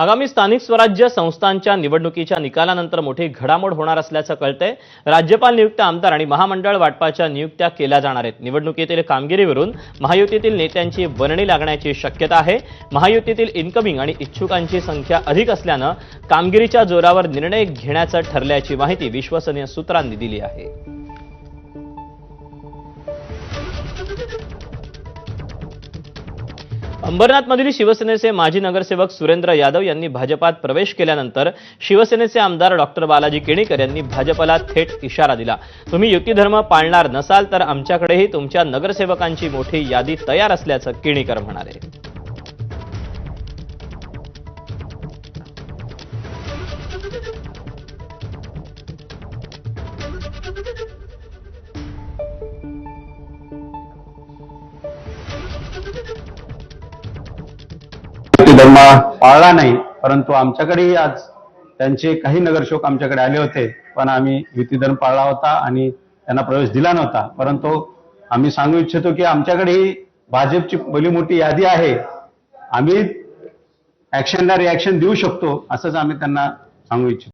आगामी स्थानिक स्वराज्य संस्थांच्या निवडणुकीच्या निकालानंतर मोठी घडामोड होणार असल्याचं कळतंय. राज्यपाल नियुक्त आमदार आणि महामंडळ वाटपाच्या नियुक्त्या केल्या जाणार आहेत. निवडणुकीतील कामगिरीवरून महायुतीतील नेत्यांची वर्णी लागण्याची शक्यता आहे. महायुतीतील इन्कमिंग आणि इच्छुकांची संख्या अधिक असल्यानं कामगिरीच्या जोरावर निर्णय घेण्याचं ठरल्याची माहिती विश्वसनीय सूत्रांनी दिली आहे. अंबरनाथमधील शिवसेनेचे माजी नगरसेवक सुरेंद्र यादव यांनी भाजपात प्रवेश केल्यानंतर शिवसेनेचे आमदार डॉक्टर बालाजी केणीकर यांनी भाजपला थेट इशारा दिला. तुम्ही युतीधर्म पाळणार नसाल तर आमच्याकडेही तुमच्या नगरसेवकांची मोठी यादी तयार असल्याचं केणीकर म्हणाले. युती पाळला नाही परंतु आमच्याकडेही आज त्यांचे काही नगरसेवक आमच्याकडे आले होते पण आम्ही युती धर्म पाळला होता आणि त्यांना प्रवेश दिला नव्हता. परंतु आम्ही सांगू इच्छितो की आमच्याकडेही भाजपची भली मोठी यादी आहे. आम्ही ऍक्शनला रिॲक्शन देऊ शकतो असंच आम्ही त्यांना सांगू इच्छितो.